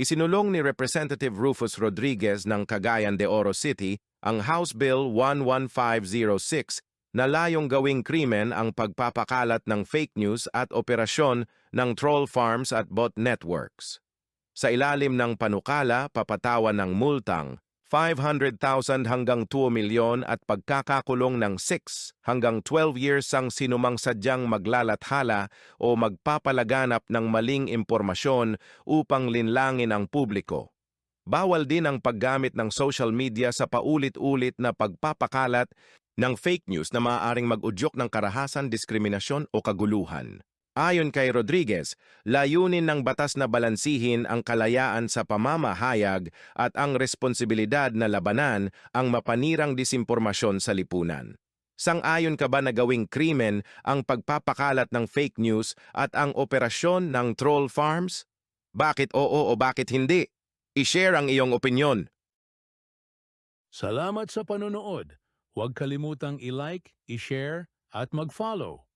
Isinulong ni Representative Rufus Rodriguez ng Cagayan de Oro City ang House Bill 11506 na layong gawing krimen ang pagpapakalat ng fake news at operasyon ng troll farms at bot networks. Sa ilalim ng panukala, papatawan ng multang 500,000 hanggang 2 milyon at pagkakakulong ng 6 hanggang 12 years ang sinumang sadyang maglalathala o magpapalaganap ng maling impormasyon upang linlangin ang publiko. Bawal din ang paggamit ng social media sa paulit-ulit na pagpapakalat ng fake news na maaaring mag-udyok ng karahasan, diskriminasyon o kaguluhan. Ayon kay Rodriguez, layunin ng batas na balansihin ang kalayaan sa pamamahayag at ang responsibilidad na labanan ang mapanirang disimpormasyon sa lipunan. Sang-ayon ka ba na gawing krimen ang pagpapakalat ng fake news at ang operasyon ng troll farms? Bakit oo o bakit hindi? I-share ang iyong opinyon. Salamat sa panonood. Huwag kalimutang i-like, i-share at mag-follow.